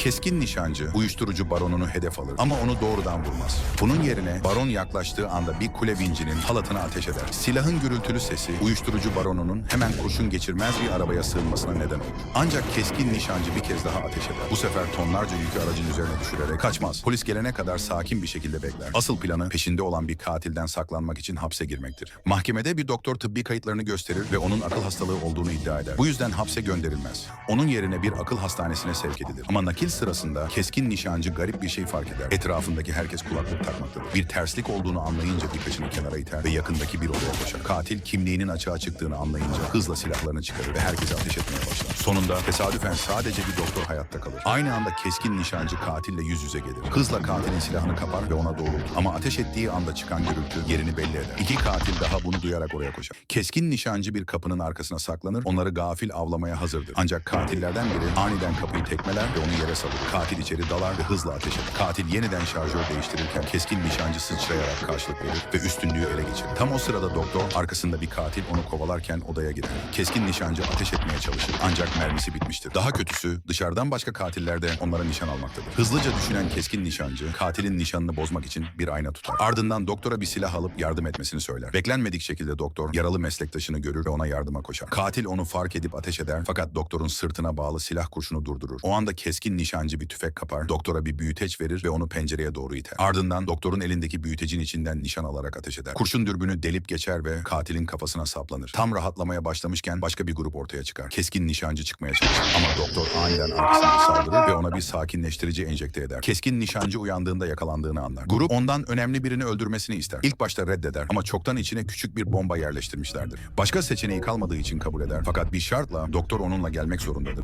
Keskin nişancı uyuşturucu baronunu hedef alır ama onu doğrudan vurmaz. Bunun yerine baron yaklaştığı anda bir kule vincinin halatına ateş eder. Silahın gürültülü sesi uyuşturucu baronunun hemen kurşun geçirmez bir arabaya sığınmasına neden olur. Ancak keskin nişancı bir kez daha ateş eder. Bu sefer tonlarca yükü aracın üzerine düşürerek kaçmaz. Polis gelene kadar sakin bir şekilde bekler. Asıl planı peşinde olan bir katilden saklanmak için hapse girmektir. Mahkemede bir doktor tıbbi kayıtlarını gösterir ve onun akıl hastalığı olduğunu iddia eder. Bu yüzden hapse gönderilmez. Onun yerine bir akıl hastanesine sevk edilir. Ama nakil sırasında keskin nişancı garip bir şey fark eder. Etrafındaki herkes kulaklık takmaktadır. Bir terslik olduğunu anlayınca birkaçını kenara iter ve yakındaki bir odaya koşar. Katil kimliğinin açığa çıktığını anlayınca hızla silahlarını çıkarır ve herkese ateş etmeye başlar. Sonunda tesadüfen sadece bir doktor hayatta kalır. Aynı anda keskin nişancı katille yüz yüze gelir. Hızla katilin silahını kapar ve ona doğrultur. Ama ateş ettiği anda çıkan gürültü yerini belli eder. İki katil daha bunu duyarak oraya koşar. Keskin nişancı bir kapının arkasına saklanır, onları gafil avlamaya hazırdır. Ancak katillerden biri aniden kapıyı tekmeler ve onu yere salır. Katil içeri dalar ve hızla ateş eder. Katil yeniden şarjör değiştirirken keskin nişancı sıçrayarak karşılık verir ve üstünlüğü ele geçirir. Tam o sırada doktor arkasında bir katil onu kovalarken odaya girer. Keskin nişancı ateş etmeye çalışır ancak mermisi bitmiştir. Daha kötüsü dışarıdan başka katiller de onlara nişan almaktadır. Hızlıca düşünen keskin nişancı katilin nişanını bozmak için bir ayna tutar. Ardından doktora bir silah alıp yardım etmesini söyler. Beklenmedik şekilde doktor yaralı meslektaşını görür ve ona yardıma koşar. Katil onu fark edip ateş eder fakat doktorun sırtına bağlı silah kurşunu durdurur. O anda keskin nişancı bir tüfek kapar, doktora bir büyüteç verir ve onu pencereye doğru iter. Ardından doktorun elindeki büyütecin içinden nişan alarak ateş eder. Kurşun dürbünü delip geçer ve katilin kafasına saplanır. Tam rahatlamaya başlamışken başka bir grup ortaya çıkar. Keskin nişancı çıkmaya çalışır ama doktor aniden arkasından saldırır ve ona bir sakinleştirici enjekte eder. Keskin nişancı uyandığında yakalandığını anlar. Grup ondan önemli birini öldürmesini ister. İlk başta reddeder ama çoktan içine küçük bir bomba yerleştirmişlerdir. Başka seçeneği kalmadığı için kabul eder fakat bir şartla doktor onunla gelmek zorundadır.